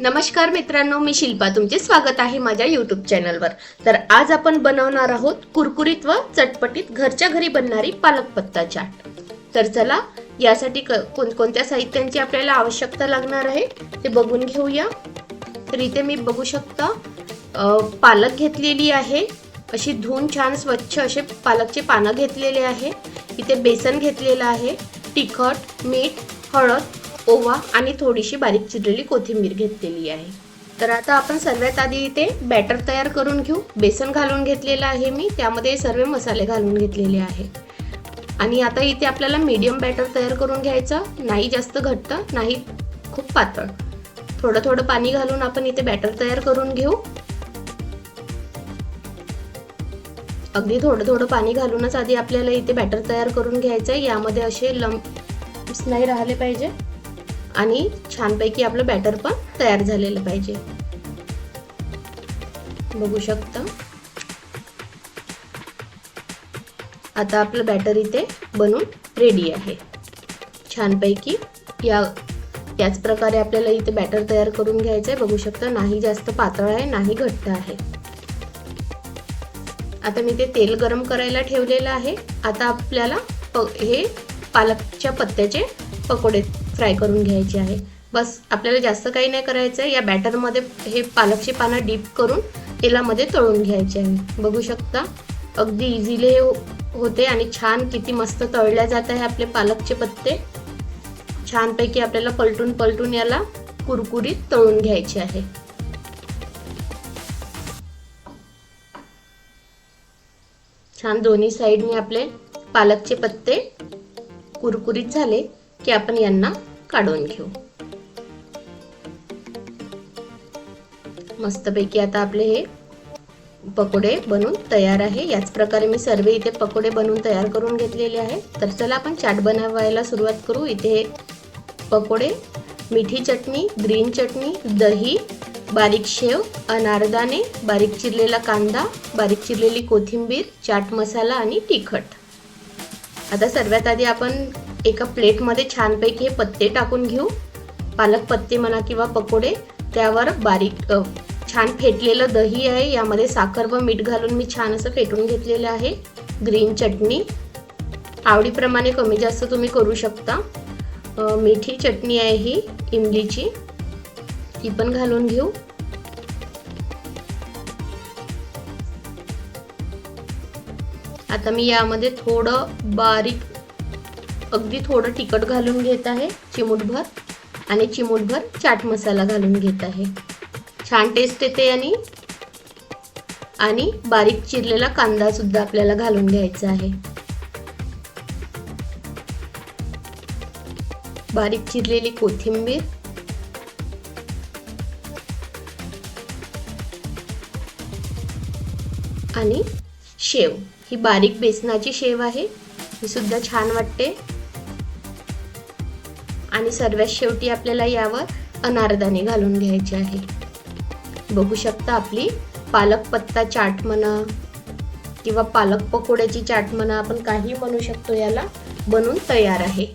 नमस्कार मित्रांनो मी शिल्पा. तुमचे स्वागत आहे माझ्या युट्यूब चॅनलवर तर आज आपण बनवणार आहोत कुरकुरीत व चटपटीत घरच्या घरी बनणारी पालक पत्ता चाट. तर चला यासाठी क- कोणकोणत्या साहित्यांची आपल्याला आवश्यकता लागणार आहे ते बघून घेऊया. तर इथे मी बघू शकता पालक घेतलेली आहे. अशी धुवून छान स्वच्छ असे पालकचे पानं घेतलेले आहे. इथे बेसन घेतलेलं आहे. तिखट मीठ हळद ओवा आणि थोडीशी बारीक चिरलेली कोथिंबीर घेतलेली आहे. तर आता आपण सर्वात आधी इथे बॅटर तयार करून घेऊ. बेसन घालून घेतलेलं आहे मी. त्यामध्ये सर्व मसाले घालून घेतलेले आहे. आणि आता इथे आपल्याला मीडियम बॅटर तयार करून घ्यायचं. नाही जास्त घट्ट नाही खूप पातळ. थोडं थोडं पाणी घालून आपण इथे बॅटर तयार करून घेऊ. अगदी थोडं थोडं पाणी घालूनच आधी आपल्याला इथे बॅटर तयार करून घ्यायचं आहे. यामध्ये असे लंप्स नाही राहिले पाहिजे. आणि छानपैकी आपलं बॅटर पण तयार झालेलं पाहिजे. बघू शकता. आता आपलं बॅटर इथे बनून रेडी आहे. छानपैकी या याच प्रकारे आपल्याला इथे बॅटर तयार करून घ्यायचं आहे बघू शकता नाही जास्त पातळ आहे नाही घट्ट आहे. आता मी ते तेल गरम करायला ठेवलेलं आहे. आता आपल्याला प हे पालकच्या पत्त्याचे पकोडे फ्राय करून घ्यायचे आहे. बस आपल्याला जास्त काही नाही करायचं आहे या बॅटरमध्ये हे पालकची पानं डीप करून तेलामध्ये तळून घ्यायचे आहे. बघू शकता अगदी इझिली हे हो- होते आणि छान किती मस्त तळल्या जात आहे आपले पालकचे पत्ते. छानपैकी आपल्याला पलटून पलटून याला कुरकुरीत तळून घ्यायचे आहे. छान दोन्ही साईडने आपले पालकचे पत्ते कुरकुरीत झाले की आपण यांना काढून घेऊ. मस्तपैकी आता आपले हे पकोडे बनून तयार आहे. याच प्रकारे मी सर्व इथे पकोडे बनवून तयार करून घेतलेले आहे तर चला आपण चाट बनवायला सुरुवात करू. इथे पकोडे मिठी चटणी ग्रीन चटणी दही बारीक शेव अनारदाणे बारीक चिरलेला कांदा बारीक चिरलेली कोथिंबीर चाट मसाला आणि तिखट. आता सर्वात आधी आपण एका प्लेटमध्ये छानपैकी हे पत्ते टाकून घेऊ. पालक पत्ते म्हणा किंवा पकोडे त्यावर बारीक छान फेटलेलं दही आहे. यामध्ये साखर व मीठ घालून मी छान असं फेटून घेतलेलं आहे. ग्रीन चटणी. आवडीप्रमाणे कमी जास्त तुम्ही करू शकता. मिठी चटणी आहे ही इमलीची. ती पण घालून घेऊ. आता मी यामध्ये थोडं बारीक अगदी थोडं तिखट घालून घेत आहे चिमूटभर. आणि चिमूटभर चाट मसाला घालून घेत आहे. छान टेस्ट येते आणि आणि बारीक चिरलेला कांदा सुद्धा आपल्याला घालून घ्यायचा आहे. बारीक चिरलेली कोथिंबीर. आणि शेव. ही बारीक बेसनाची शेव आहे. ही सुद्धा छान वाटते. आणि सर्वात शेवटी आपल्याला यावर अनारदाणे घालून घ्यायचे आहे. बघू शकता आपली पालक पत्ता चाट म्हणा किंवा पालक पकोड्याची चाट म्हणा आपण काही म्हणू शकतो याला बनून तयार आहे.